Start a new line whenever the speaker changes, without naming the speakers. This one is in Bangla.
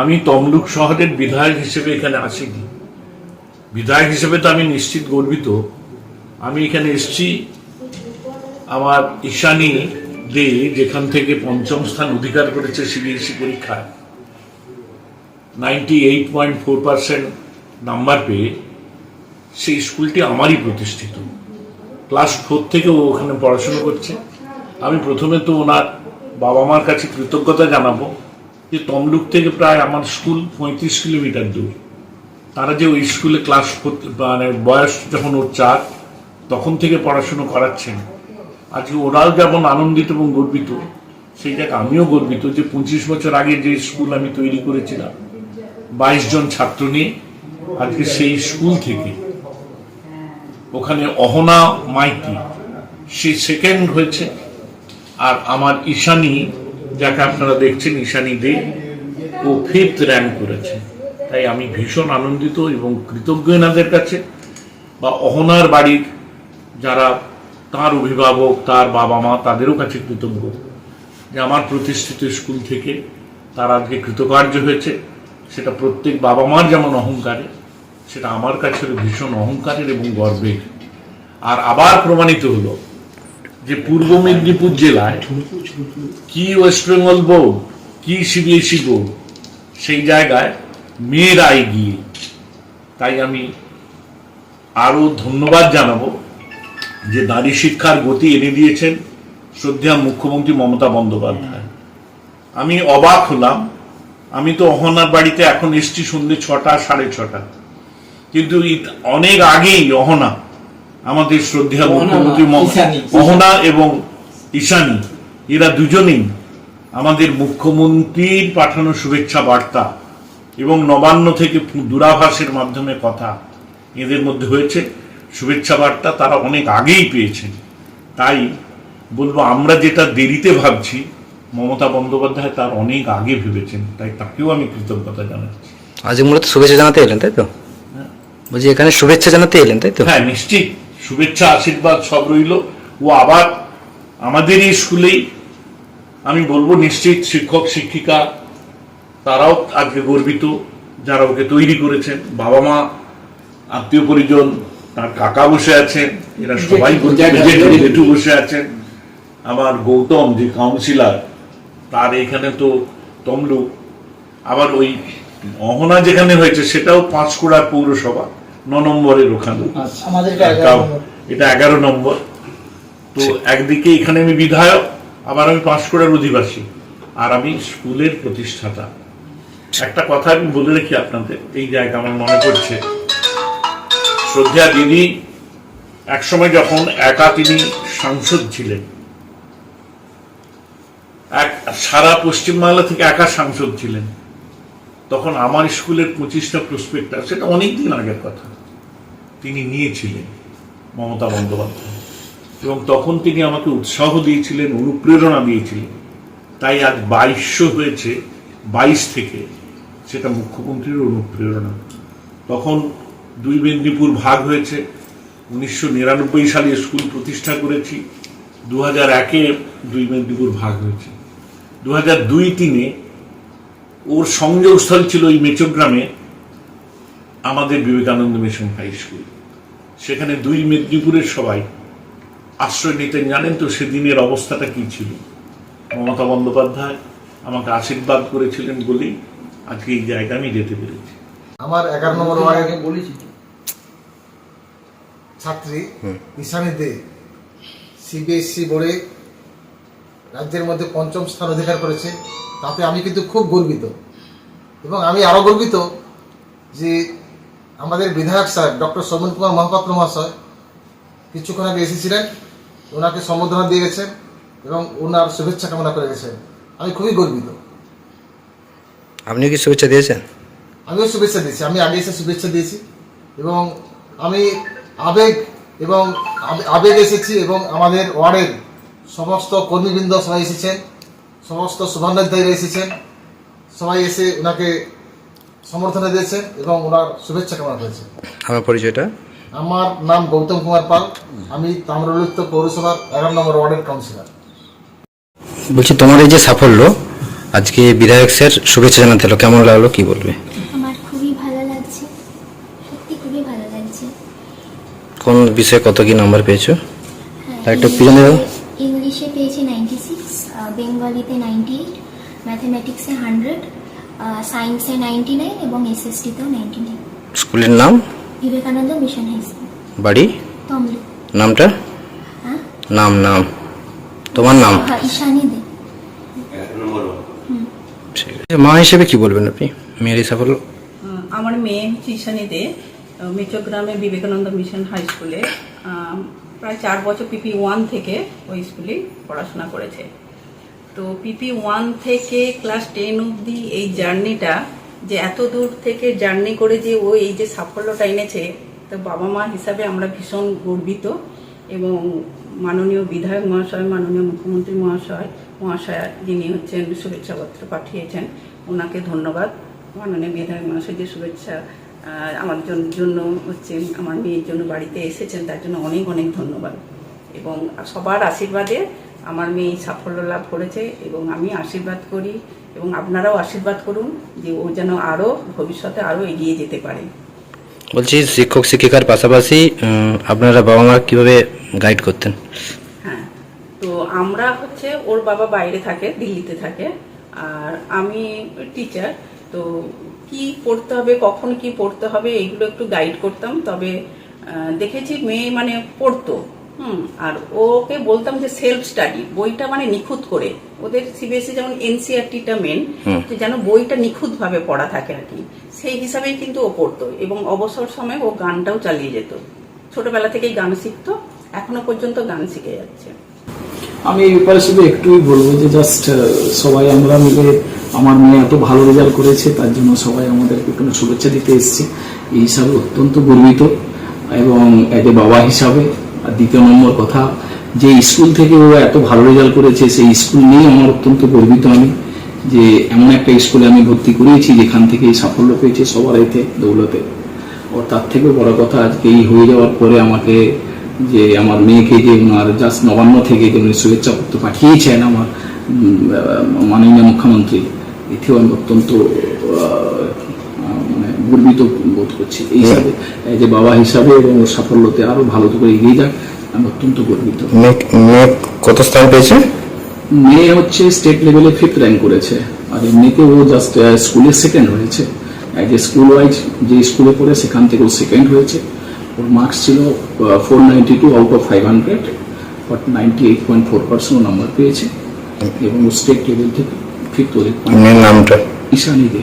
আমি তমলুক শহরের বিধায়ক হিসেবে এখানে আসিনি। বিধায়ক হিসেবে তো আমি নিশ্চিত গর্বিত। আমি এখানে এসেছি আমার ঈশানী দে, যেখান থেকে পঞ্চম স্থান অধিকার করেছে সিবিএসই পরীক্ষায়। Ninety eight point four percent number পেয়ে সেই স্কুলটি আমারই প্রতিষ্ঠিত। ক্লাস ফোর থেকে ও ওখানে পড়াশুনো করছে। আমি প্রথমে তো ওনার বাবা মার কাছে কৃতজ্ঞতা জানাব। যে তমলুক থেকে প্রায় আমার স্কুল পঁয়ত্রিশ কিলোমিটার দূর। তারা যে ওই স্কুলে ক্লাস করতে মানে বয়স যখন ওর চার, তখন থেকে পড়াশুনো করাচ্ছেন। আজকে ওরাও যেমন আনন্দিত এবং গর্বিত, সেই জায়গায় আমিও গর্বিত যে পঁচিশ বছর আগে যে স্কুল আমি তৈরি করেছিলাম, বাইশ জন ছাত্র নিয়ে আজকে সেই স্কুল থেকে। ওখানে অহনা মাইতি, সে সেকেন্ড হয়েছে। আর আমার ঈশানী যাকে আপনারা দেখছেন, ঈশানী দে, ও ফিফথ র্যাঙ্ক করেছে। তাই আমি ভীষণ আনন্দিত এবং কৃতজ্ঞ এনাদের কাছে বা অহনার বাড়ির যারা তার অভিভাবক, তার বাবা মা তাদেরও কাছে কৃতজ্ঞ যে আমার প্রতিষ্ঠিত স্কুল থেকে তারা আজকে কৃতকার্য হয়েছে। সেটা প্রত্যেক বাবা মার যেমন অহংকারে, সেটা আমার কাছে ভীষণ অহংকারের এবং গর্বের। আর আবার প্রমাণিত হলো যে পূর্ব মেদিনীপুর জেলায় কি ওয়েস্ট বেঙ্গল বোর্ড কি সিবিএসই বোর্ড সেই জায়গায় মেয়েরা এগিয়ে তাই আমি আরও ধন্যবাদ জানাব যে নারী শিক্ষার গতি এনে দিয়েছেন শ্রদ্ধা মুখ্যমন্ত্রী মমতা বন্দ্যোপাধ্যায়। আমি অবাক হলাম, আমি তো অহনার বাড়িতে এখন এসছি সন্ধ্যে ছটা, সাড়ে ছটা। কিন্তু অনেক আগেই অহনা আমাদের শ্রদ্ধা মুখ্যমন্ত্রী ম-
ঈশানী।
অহনা এবং ঈশানী এরা দুজনেই আমাদের মুখ্যমন্ত্রীর পাঠানো শুভেচ্ছা বার্তা এবং নবান্ন থেকে দূরাভাসের মাধ্যমে কথা এদের মধ্যে হয়েছে। শুভেচ্ছা বার্তা তারা অনেক আগেই পেয়েছেন। তাই বলব আমরা যেটা দেরিতে ভাবছি মমতা বন্দ্যোপাধ্যায় তার অনেক আগে ভেবেছেন তাই তাকেও আমি কৃতজ্ঞতা জানাচ্ছি।
আজ মূলত শুভেচ্ছা জানাতে এলেন তাই তো? বলছি এখানে শুভেচ্ছা জানাতে এলেন তাই তো?
হ্যাঁ নিশ্চিত। শুভেচ্ছা আশীর্বাদ সব রইল। ও আবার আমাদের এই স্কুলেই আমি বলব নিশ্চিত শিক্ষক শিক্ষিকা তারাও আজকে গর্বিত যারা ওকে তৈরি করেছেন। বাবা মা আত্মীয় পরিজন তার কাকা বসে আছেন এরা সবাই। জেঠু বসে আছেন। আমার গৌতম যে কাউন্সিলার তার এখানে তো তমলু আবার ওই অহনা যেখানে হয়েছে সেটাও পাঁচকুড়া পৌরসভা। ন নম্বরের ওখানে
আমাদের এটা এগারো। নম্বর।
এটা এগারো নম্বর। তো একদিকে এখানে আমি বিধায়ক আবার আমি পাঁশকুড়ার অধিবাসী আর আমি স্কুলের প্রতিষ্ঠাতা। একটা কথা আমি বলে রাখি আপনাদের এই জায়গা আমার মনে পড়ছে। শ্রদ্ধা দিদি একসময় যখন একা তিনি সাংসদ ছিলেন এক সারা পশ্চিমবাংলা থেকে একা সাংসদ ছিলেন তখন আমার স্কুলের পঁচিশটা প্রসপেক্টার সেটা অনেক দিন আগের কথা। তিনি নিয়েছিলেন মমতা বন্দ্যোপাধ্যায়। এবং তখন তিনি আমাকে উৎসাহ দিয়েছিলেন, অনুপ্রেরণা দিয়েছিলেন। তাই আজ বাইশশো হয়েছে, বাইশ থেকে সেটা মুখ্যমন্ত্রীর অনুপ্রেরণা। তখন দুই মেদিনীপুর ভাগ হয়েছে, উনিশশো নিরানব্বই সালে স্কুল প্রতিষ্ঠা করেছি দু হাজার একে দুই মেদিনীপুর ভাগ হয়েছে। দু হাজার দুই তিনে ওর সংযোগস্থল ছিল ওই মেচোগ্রামে আমাদের বিবেকানন্দ মিশন হাই স্কুল। সেখানে দুই মেদিনীপুরের সবাই আশ্রয় নিতেন। জানেন তো সেদিনের অবস্থাটা কি ছিল? মমতা বন্দ্যোপাধ্যায় আমাকে আশীর্বাদ করেছিলেন বলেই আজকে এই জায়গা আমি যেতে পেরেছি।
আমার এগারো নম্বর
বলেছি।
ছাত্রী ঈশানী দে সিবিএসসি বোর্ডে রাজ্যের মধ্যে পঞ্চম স্থান অধিকার করেছে তাতে আমি কিন্তু খুব গর্বিত। এবং আমি আরও গর্বিত যে আমাদের বিধায়ক স্যার ডক্টর শ্রবণ কুমার মহাপাত্র মহাশয় কিছুক্ষণ আগে এসেছিলেন ওনাকে সম্বোধনা দিয়ে গেছেন এবং ওনার শুভেচ্ছা কামনা করে গেছেন। আমি খুবই গর্বিত।
আপনি কি শুভেচ্ছা দিয়েছেন?
আমিও শুভেচ্ছা দিয়েছি। আমি আগে এসে শুভেচ্ছা দিয়েছি এবং আমি আবেগ এবং আবে- আবেগ এসেছি এবং আমাদের ওয়ার্ডের সমস্ত কর্মীবৃন্দ সবাই এসেছেন সমস্ত শুভান্নদায়ীরা এসেছেন সবাই এসে ওনাকে সমর্থনে দিয়েছেন এবং ওনার শুভেচ্ছা কামনা করেছেন।
আমার পরিচয়টা?
আমার নাম গৌতম কুমার পাল আমি তাম্রলিপ্ত পৌরসভার এগারো নম্বর ওয়ার্ডের কাউন্সিলর।
বলছি তোমার এই যে সাফল্য আজকে বিধায়ক স্যার শুভেচ্ছা জানাতে এলো কেমন লাগল কি বলবে?
আমার খুবই ভালো লাগছে সত্যি খুবই ভালো লাগছে।
কোন বিষয়ে কত কি নাম্বার পেয়েছ?
হ্যাঁ,
একটু পিছনে দাও।
ইংলিশে পেয়েছি নাইনটি সিক্স বেঙ্গলিতে নাইনটি এইট ম্যাথামেটিক্সে হান্ড্রেড সায়েন্সে নাইনটি নাইন এবং এসএসটিতেও নাইনটি নাইন
স্কুলের নাম?
Vivekananda mission high school.
বাড়ি?
তমলুক।
নামটা?
হ্যাঁ?
নাম নাম। তোমার নাম?
হ্যাঁ, ঈশানী দে।
ঠিক আছে মা হিসেবে কি বলবেন আপনি? মেয়ের সাফল্য?
আমার মেয়ে হচ্ছে ঈশানী দে। মেচগ্রামে বিবেকানন্দ মিশন হাই স্কুলে প্রায় চার বছর পিপি ওয়ান থেকে ওই স্কুলে পড়াশোনা করেছে। তো পিপি ওয়ান থেকে ক্লাস টেন অবধি এই জার্নিটা যে এত দূর থেকে জার্নি করে যে ও এই যে সাফল্যটা এনেছে, তো বাবা মা হিসাবে আমরা ভীষণ গর্বিত এবং মাননীয় বিধায়ক মহাশয়, মাননীয় মুখ্যমন্ত্রী মহাশয়, মহাশয়া যিনি হচ্ছেন শুভেচ্ছাপত্র পাঠিয়েছেন, ওনাকে ধন্যবাদ। মাননীয় বিধায়ক মহাশয় যে শুভেচ্ছা আমার জন্য হচ্ছে আমার মেয়ের জন্য বাড়িতে এসেছেন, তার জন্য অনেক অনেক ধন্যবাদ। এবং সবার আশীর্বাদে আমার মেয়ে সাফল্য লাভ করেছে এবং আমি আশীর্বাদ করি এবং আপনারাও আশীর্বাদ করুন যে ও যেন আরও ভবিষ্যতে আরও এগিয়ে যেতে পারে।
বলছি শিক্ষক শিক্ষিকার পাশাপাশি আপনারা বাবা মা কীভাবে গাইড করতেন?
হ্যাঁ তো আমরা হচ্ছে ওর বাবা বাইরে থাকে দিল্লিতে থাকে আর আমি টিচার তো কি পড়তে হবে কখন কি পড়তে হবে এইগুলো একটু গাইড করতাম তবে দেখেছি মেয়ে মানে পড়তো হুম আর ওকে বলতাম যে সেলফ স্টাডি বইটা মানে নিখুঁত করে। ওদের সিবিএসসি যেমন এনসিআরটিটা মেন
হুম।
যেন বইটা নিখুঁতভাবে পড়া থাকে আর কি সেই হিসাবেই কিন্তু ও পড়তো। এবং অবসর সময় ও গানটাও চালিয়ে যেত। ছোটবেলা থেকেই গান শিখতো এখনও পর্যন্ত গান শিখে যাচ্ছে।
আমি এই ব্যাপারে শুধু একটুই বলব যে জাস্ট সবাই আমরা মিলে আমার মেয়ে এত ভালো রেজাল্ট করেছে তার জন্য সবাই আমাদেরকে কোনো শুভেচ্ছা দিতে এসেছে। এই হিসাবে অত্যন্ত গর্বিত এবং এজ এ বাবা হিসাবে আর দ্বিতীয় নম্বর কথা, যে স্কুল থেকে ও এত ভালো রেজাল্ট করেছে, সেই স্কুল নিয়ে আমার অত্যন্ত গর্বিত আমি, যে এমন একটা স্কুলে আমি ভর্তি করিয়েছি, যেখান থেকে সাফল্য পেয়েছে সবার এতে দৌলতে। ও তার থেকেও বড় কথা, আজকে এই হয়ে যাওয়ার পরে আমাকে যে আমার মেয়েকে যে ওনার জাস্ট নবান্ন থেকে যে উনি শুভেচ্ছা পত্র পাঠিয়েছেন আমার মাননীয় মুখ্যমন্ত্রী, এতেও আমি অত্যন্ত গর্বিত বোধ করছি। এই হিসাবে যে বাবা হিসাবে এবং ওর সাফল্যতে আরও ভালো করে এগিয়ে যাক আমি অত্যন্ত গর্বিত।
মেয়ে কত স্থান পেয়েছে?
মেয়ে হচ্ছে স্টেট লেভেলে ফিফথ র্যাঙ্ক করেছে। আর এমনিতে ও জাস্ট স্কুলে সেকেন্ড হয়েছে। এ স্কুল ওয়াইজ যে স্কুলে পড়ে সেখান থেকে ও সেকেন্ড হয়েছে। ওর মার্কস ছিল four ninety two out of five hundred but ninety eight point four percent number পেয়েছে। এবং ও স্টেট লেভেল থেকে ফিফথ ওদের
নামটা?
ঈশানী দে।